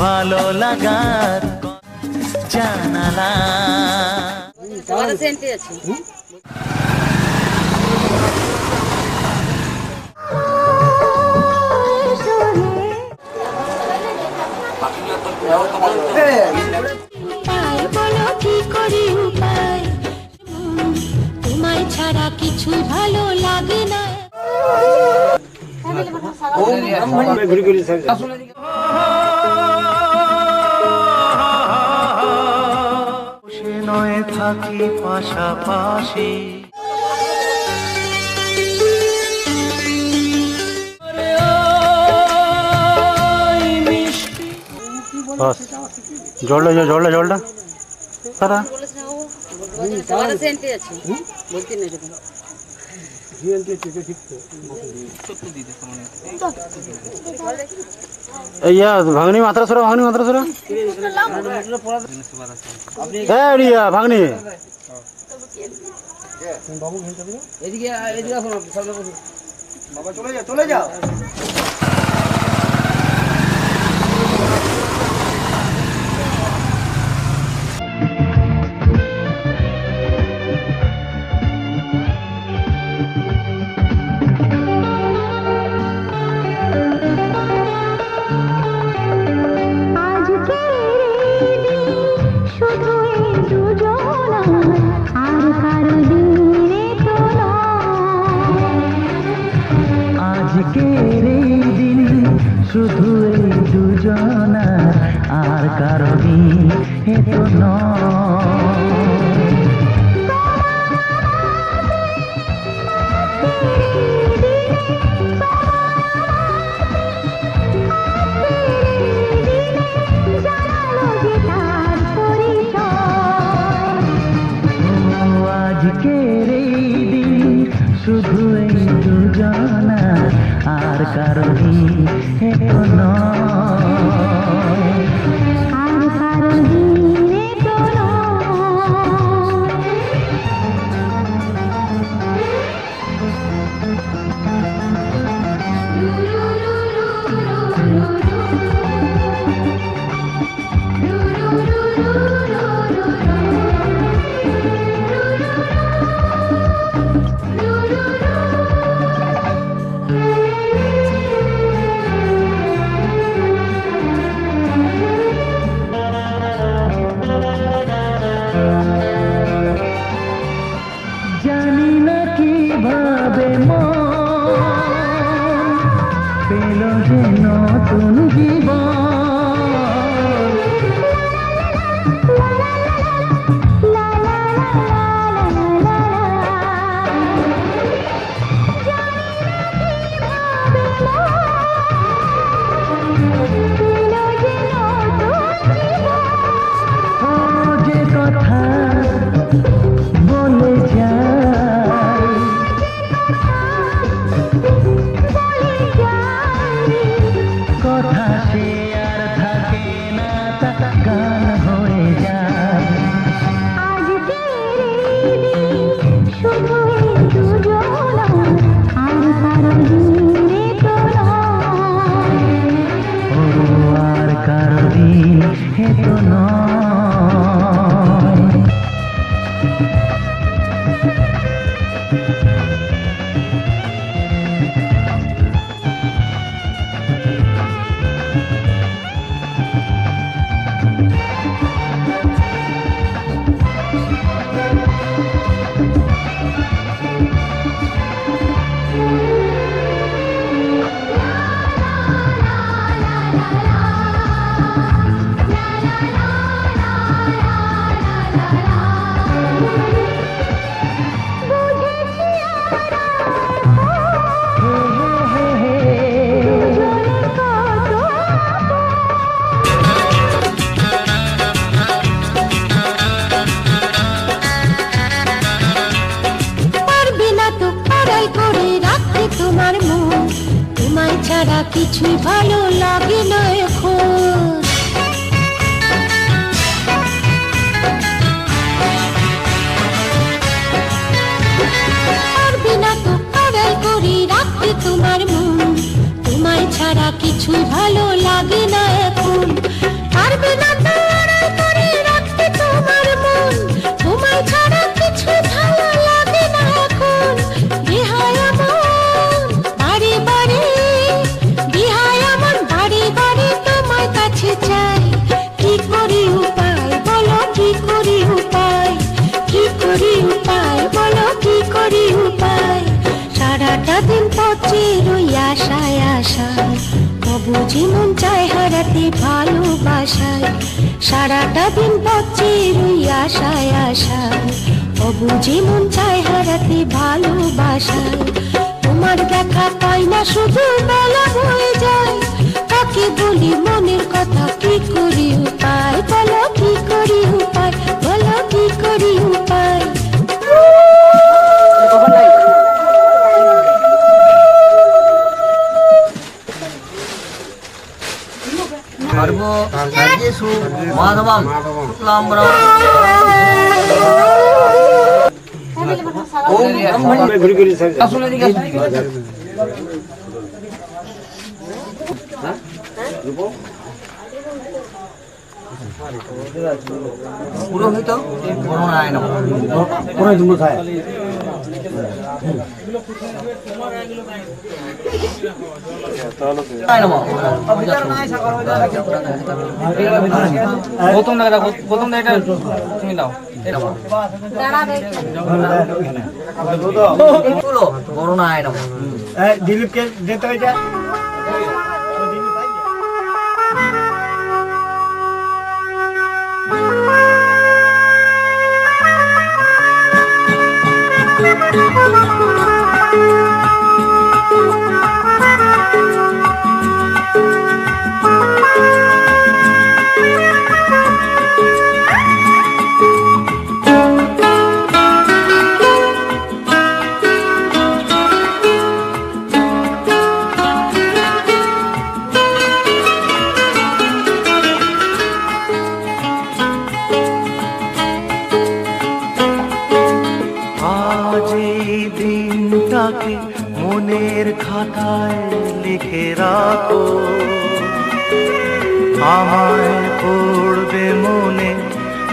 ভালো লাগার জানালা। তোমাদের সেন্টে আছে। উপায় বলো কি করি উপায়? উম, তোমায় ছাড়া কিছু ভালো লাগে না। নয় থাকি পাশাপাশি। বাস। জলটা জলটা জলটা। তারা? ইয়া ভাঙনি মাত্রা সরা ভাঙনি মাত্রা সরা। হ্যাঁ রিয়া ভাঙনি। শুধু আজকের এই দিন শুধু এই দুজনা আর কারও দিন নয়। হে তো নয় কিছুই ভালো লাগে না চায় হারাতে ভালোবাসায়। সারাটা দিন পচে রুই আশায় আশায়। অবুঝে মন চায় হারাতে ভালোবাসায়। তোমার দেখা পাই না, শুধু বেলা হয়ে যায়। কাকে বলি মনের কথা, কি করি উপায়? বলো কি করি উপায়? বলো কি করি উপায়? সর্ব রাজ্যেষু মাধবম শুক্লাম্বরম ওম ব্রহ্মণি আসুন এদিকে আসুন। পুরোহিত করুণায় নমঃ করুণায় নমঃ। প্রথম দেখা প্রথম এটা তুমি দাও তুলো করুণায় নমঃ। দিলীপকে যেতে হয়েছে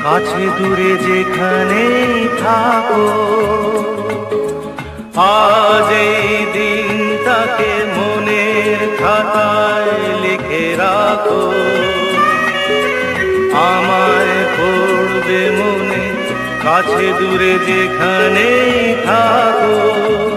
কাছে দূরে যেখানে থাকো। আজ এই দিনটাকে মনের খাতায় লিখে রাখো। আমায় পড়বে মনে, কাছে দূরে যেখানে থাকো।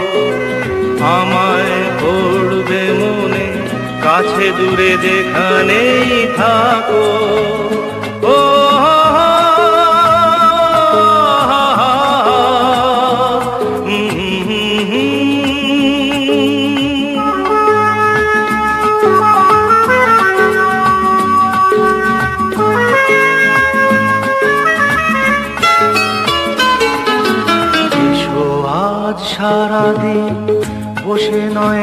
আমায় পড়বে মনে কাছে দূরে যেখানেই থাকো।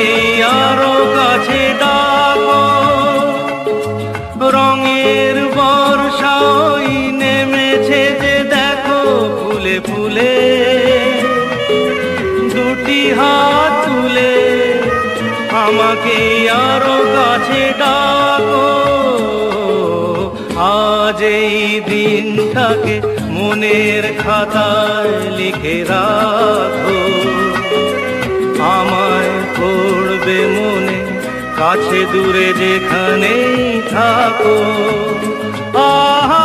আমাকে আরও কাছে ডাকো রঙের বর্ষা ওই নেমেছে যে দেখো ফুলে ফুলে, দুটি হাত তুলে আমাকে আরও কাছে ডাকো। আজ এই দিনটাকে মনের খাতায় লিখে রাখো। পড়বে মনে কাছে দূরে যেখানে থাকো। আহা